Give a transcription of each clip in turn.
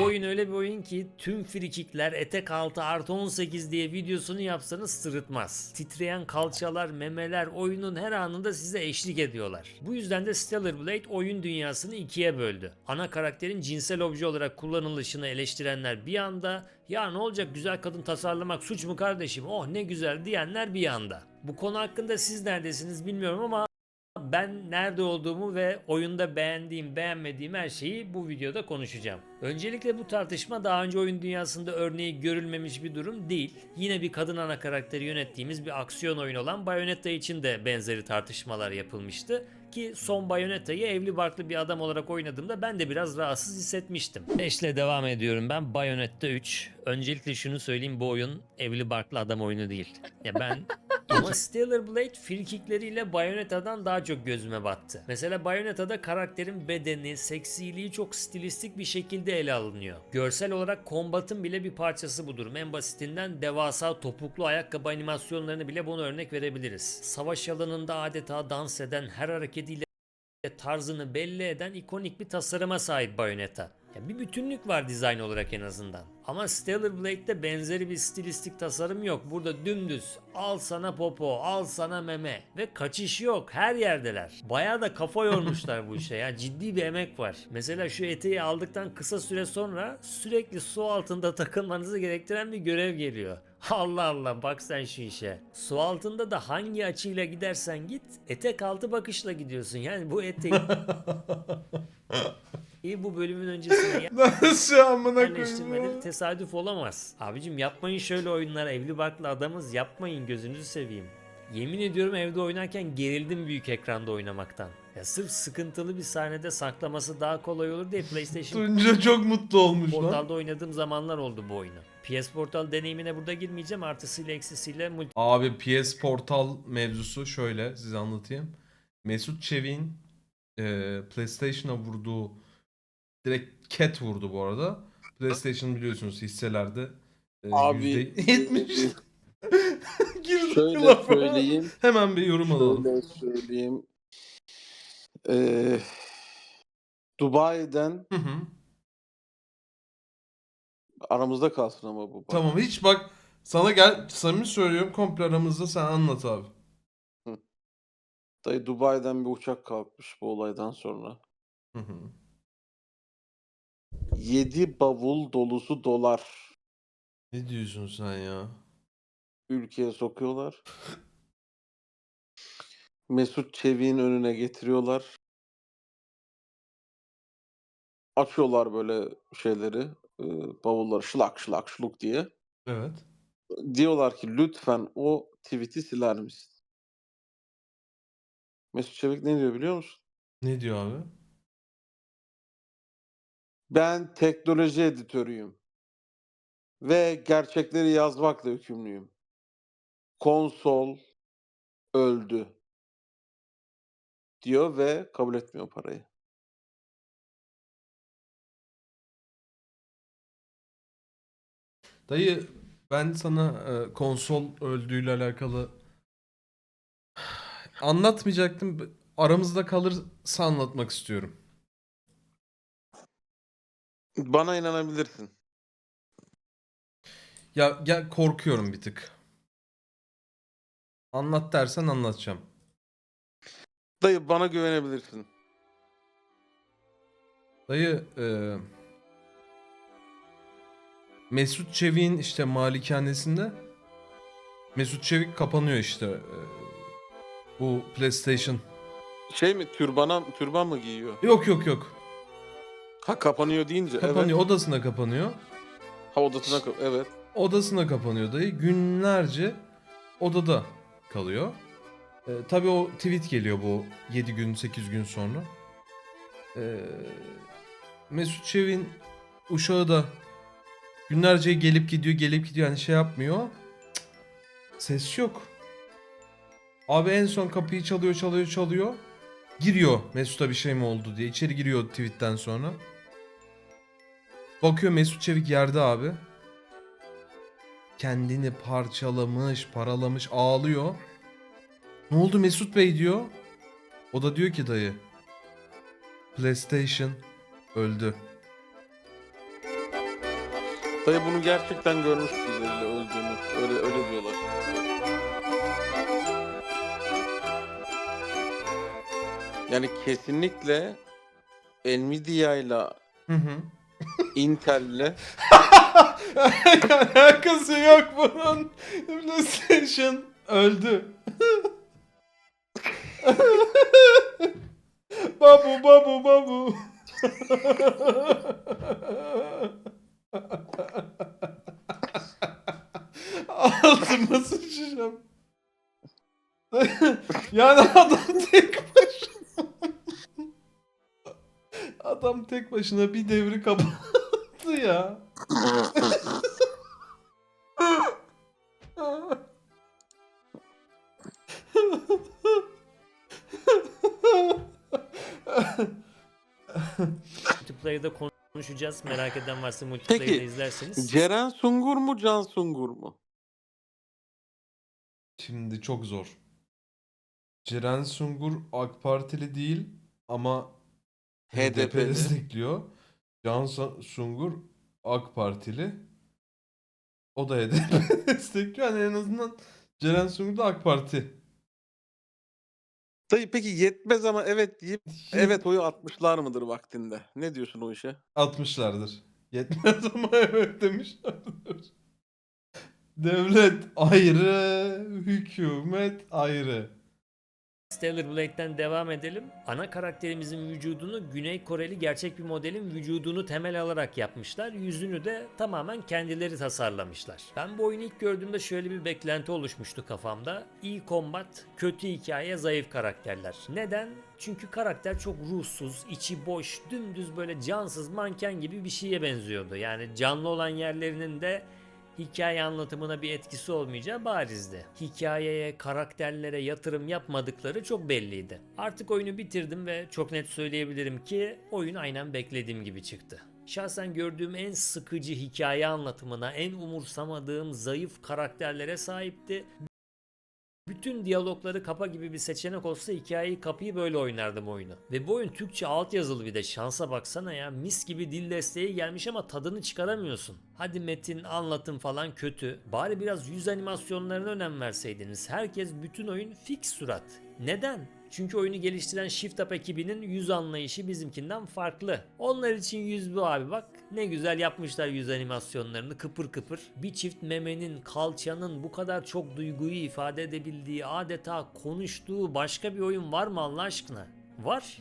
Bu oyun öyle bir oyun ki tüm frikikler etek altı artı 18 diye videosunu yapsanız sırıtmaz. Titreyen kalçalar, memeler oyunun her anında size eşlik ediyorlar. Bu yüzden de Stellar Blade oyun dünyasını ikiye böldü. Ana karakterin cinsel obje olarak kullanılışını eleştirenler bir yanda, ya ne olacak güzel kadın tasarlamak suç mu kardeşim oh ne güzel diyenler bir yanda. Bu konu hakkında siz neredesiniz bilmiyorum ama ben nerede olduğumu ve oyunda beğendiğim, beğenmediğim her şeyi bu videoda konuşacağım. Öncelikle bu tartışma daha önce oyun dünyasında örneği görülmemiş bir durum değil. Yine bir kadın ana karakteri yönettiğimiz bir aksiyon oyun olan Bayonetta için de benzeri tartışmalar yapılmıştı. Ki son Bayonetta'yı evli barklı bir adam olarak oynadığımda ben de biraz rahatsız hissetmiştim. 5 ile devam ediyorum ben Bayonetta 3. Öncelikle şunu söyleyeyim bu oyun evli barklı adam oyunu değil. Ya ben ama Stellar Blade frikikleriyle Bayonetta'dan daha çok gözüme battı. Mesela Bayonetta'da karakterin bedeni, seksiliği çok stilistik bir şekilde ele alınıyor. Görsel olarak kombatın bile bir parçası bu durum. En basitinden devasa topuklu ayakkabı animasyonlarını bile bunu örnek verebiliriz. Savaş alanında adeta dans eden her hareketiyle tarzını belli eden ikonik bir tasarıma sahip Bayonetta. Ya bir bütünlük var dizayn olarak en azından. Ama Stellar Blade'de benzeri bir stilistik tasarım yok. Burada dümdüz al sana popo, al sana meme ve kaçış yok. Her yerdeler. Bayağı da kafa yormuşlar bu işe ya. Ciddi bir emek var. Mesela şu eteği aldıktan kısa süre sonra sürekli su altında takılmanızı gerektiren bir görev geliyor. Allah Allah bak sen şu işe. Su altında da hangi açıyla gidersen git etek altı bakışla gidiyorsun. Yani bu eteği İyi bu bölümün öncesine Nasıl amına koyayım yerleştirmeleri tesadüf olamaz. Abicim yapmayın şöyle oyunlar evli barklı adamız yapmayın gözünüzü seveyim. Yemin ediyorum evde oynarken gerildim büyük ekranda oynamaktan. Ya sırf sıkıntılı bir sahnede saklaması daha kolay olur diye PlayStation Tunca çok mutlu olmuş lan. Portal'da oynadığım zamanlar oldu bu oyunu. PS Portal deneyimine burada girmeyeceğim artısıyla eksisiyle multi Abi PS Portal mevzusu şöyle size anlatayım. Mesut Çevik'in e, PlayStation'a vurduğu direkt cat vurdu bu arada. PlayStation biliyorsunuz hisselerde e, Abi, %70 girdi Şöyle lafa. söyleyeyim. Hemen bir yorum alalım. Şöyle söyleyeyim. Ee, Dubai'den Hı hı. aramızda kalsın ama bu. Tamam hiç bak sana gel samimi söylüyorum komple aramızda sen anlat abi. Dayı Dubai'den bir uçak kalkmış bu olaydan sonra. Hı hı. 7 bavul dolusu dolar Ne diyorsun sen ya? ülkeye sokuyorlar. Mesut Çevik'in önüne getiriyorlar. Açıyorlar böyle şeyleri, e, bavulları şılak şılak şuluk diye. Evet. Diyorlar ki lütfen o tweet'i siler misin? Mesut Çevik ne diyor biliyor musun? Ne diyor abi? Ben teknoloji editörüyüm. Ve gerçekleri yazmakla yükümlüyüm. Konsol öldü. Diyor ve kabul etmiyor parayı. Dayı ben sana e, konsol öldüğüyle alakalı anlatmayacaktım. Aramızda kalırsa anlatmak istiyorum. Bana inanabilirsin. Ya gel korkuyorum bir tık. Anlat dersen anlatacağım. Dayı bana güvenebilirsin. Dayı e, Mesut Çevik'in işte malikanesinde Mesut Çevik kapanıyor işte. e, bu PlayStation. Şey mi türbana türban mı giyiyor? Yok yok yok. Ha kapanıyor deyince Kapanıyor evet. odasına kapanıyor. Ha odasına kap- evet. Odasına kapanıyor dayı. Günlerce odada kalıyor. E, tabii o tweet geliyor bu 7 gün 8 gün sonra. E, Mesut Çevik'in uşağı da günlerce gelip gidiyor gelip gidiyor hani şey yapmıyor. Cık, ses yok. Abi en son kapıyı çalıyor çalıyor çalıyor. Giriyor Mesut'a bir şey mi oldu diye. içeri giriyor tweetten sonra. Bakıyor Mesut Çevik yerde abi kendini parçalamış, paralamış, ağlıyor. Ne oldu Mesut Bey diyor. O da diyor ki dayı. PlayStation öldü. Dayı bunu gerçekten görmüş birileriyle öldüğünü. Öyle öyle diyorlar. Yani kesinlikle Nvidia ile. Intel'le Alakası yok bunun. PlayStation öldü. babu babu babu. Altıma sıçacağım. yani adam tek tek başına bir devri kapattı ya. Multiplayer'da konuşacağız. Merak eden varsa multiplayer'da Peki, izlerseniz. Ceren Sungur mu Can Sungur mu? Şimdi çok zor. Ceren Sungur AK Partili değil ama HDP HDP'li. destekliyor. Can Sungur AK Partili. O da HDP destekliyor. Yani en azından Ceren Sungur da AK Parti. Dayı peki yetmez ama evet deyip evet oyu atmışlar mıdır vaktinde? Ne diyorsun o işe? 60'lardır. Yetmez ama evet demişlerdir. Devlet ayrı, hükümet ayrı. Stellar Blade'den devam edelim. Ana karakterimizin vücudunu Güney Koreli gerçek bir modelin vücudunu temel alarak yapmışlar. Yüzünü de tamamen kendileri tasarlamışlar. Ben bu oyunu ilk gördüğümde şöyle bir beklenti oluşmuştu kafamda. İyi kombat, kötü hikaye, zayıf karakterler. Neden? Çünkü karakter çok ruhsuz, içi boş, dümdüz böyle cansız manken gibi bir şeye benziyordu. Yani canlı olan yerlerinin de hikaye anlatımına bir etkisi olmayacağı barizdi. Hikayeye, karakterlere yatırım yapmadıkları çok belliydi. Artık oyunu bitirdim ve çok net söyleyebilirim ki oyun aynen beklediğim gibi çıktı. Şahsen gördüğüm en sıkıcı hikaye anlatımına, en umursamadığım zayıf karakterlere sahipti. Bütün diyalogları kapa gibi bir seçenek olsa hikayeyi kapıyı böyle oynardım oyunu. Ve bu oyun Türkçe altyazılı bir de şansa baksana ya mis gibi dil desteği gelmiş ama tadını çıkaramıyorsun. Hadi metin, anlatım falan kötü. Bari biraz yüz animasyonlarına önem verseydiniz. Herkes bütün oyun fix surat. Neden? Çünkü oyunu geliştiren Shift Up ekibinin yüz anlayışı bizimkinden farklı. Onlar için yüz bu abi bak. Ne güzel yapmışlar yüz animasyonlarını kıpır kıpır. Bir çift memenin, kalçanın bu kadar çok duyguyu ifade edebildiği, adeta konuştuğu başka bir oyun var mı Allah aşkına? Var.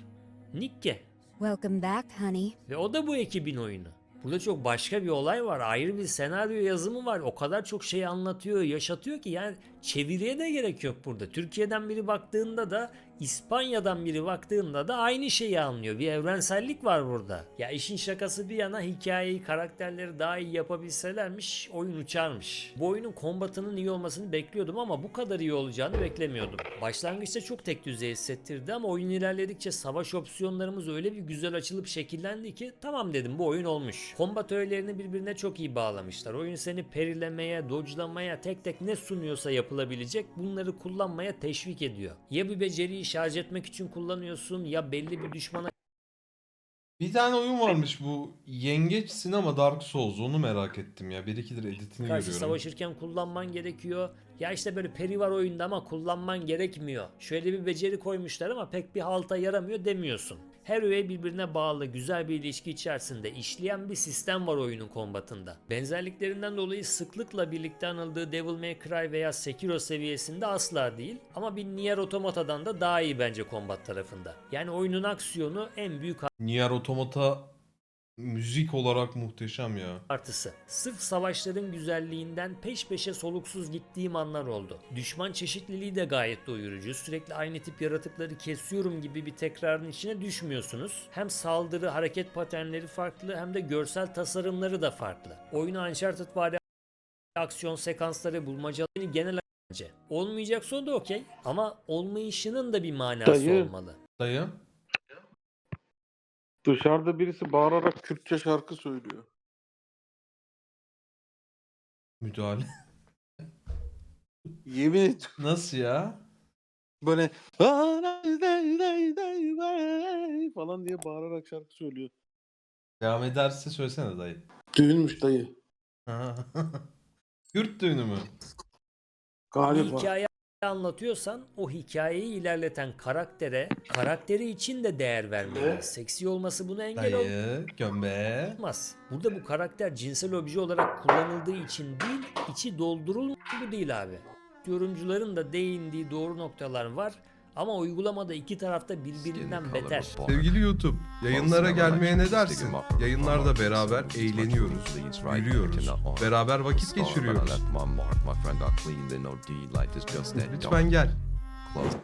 Nikke. Welcome back, honey. Ve o da bu ekibin oyunu. Burada çok başka bir olay var. Ayrı bir senaryo yazımı var. O kadar çok şey anlatıyor, yaşatıyor ki yani çeviriye de gerek yok burada. Türkiye'den biri baktığında da İspanya'dan biri baktığında da aynı şeyi anlıyor. Bir evrensellik var burada. Ya işin şakası bir yana hikayeyi, karakterleri daha iyi yapabilselermiş oyun uçarmış. Bu oyunun kombatının iyi olmasını bekliyordum ama bu kadar iyi olacağını beklemiyordum. Başlangıçta çok tek düzey hissettirdi ama oyun ilerledikçe savaş opsiyonlarımız öyle bir güzel açılıp şekillendi ki tamam dedim bu oyun olmuş. Kombat öğelerini birbirine çok iyi bağlamışlar. Oyun seni perilemeye, dodge'lamaya, tek tek ne sunuyorsa yapılabilecek bunları kullanmaya teşvik ediyor. Ya bir beceriyi şarj etmek için kullanıyorsun ya belli bir düşmana Bir tane oyun varmış bu Yengeç Sinema Dark Souls onu merak ettim ya. Bir ikidir editini karşı görüyorum. savaşırken kullanman gerekiyor. Ya işte böyle peri var oyunda ama kullanman gerekmiyor. Şöyle bir beceri koymuşlar ama pek bir halta yaramıyor demiyorsun. Her öğe birbirine bağlı, güzel bir ilişki içerisinde işleyen bir sistem var oyunun kombatında. Benzerliklerinden dolayı sıklıkla birlikte anıldığı Devil May Cry veya Sekiro seviyesinde asla değil ama bir Nier Automata'dan da daha iyi bence kombat tarafında. Yani oyunun aksiyonu en büyük Nier Automata müzik olarak muhteşem ya. artısı. Sırf savaşların güzelliğinden peş peşe soluksuz gittiğim anlar oldu. Düşman çeşitliliği de gayet doyurucu. Sürekli aynı tip yaratıkları kesiyorum gibi bir tekrarın içine düşmüyorsunuz. Hem saldırı, hareket paternleri farklı hem de görsel tasarımları da farklı. Oyunu Uncharted vari aksiyon sekansları, bulmacaları genel bence. Olmayacaksa o da okey ama olmayışının da bir manası Dayı. olmalı. Dayı. Dışarıda birisi bağırarak Kürtçe şarkı söylüyor. Müdahale. Yemin ediyorum Nasıl ya? böyle falan diye bağırarak şarkı söylüyor. Devam ederse söylesene dayı. Düğünmüş dayı. Ha. Kürt düğünü mü? Galiba. hikaye anlatıyorsan o hikayeyi ilerleten karaktere, karakteri için de değer vermeli. Seksi olması buna engel Dayı, gömbe. olmaz. Burada bu karakter cinsel obje olarak kullanıldığı için değil, içi doldurulmadı bu değil abi. Yorumcuların da değindiği doğru noktalar var ama uygulamada iki tarafta birbirinden beter. Sevgili YouTube, yayınlara gelmeye ne dersin? Yayınlarda beraber eğleniyoruz, gülüyoruz, beraber vakit geçiriyoruz. Lütfen gel.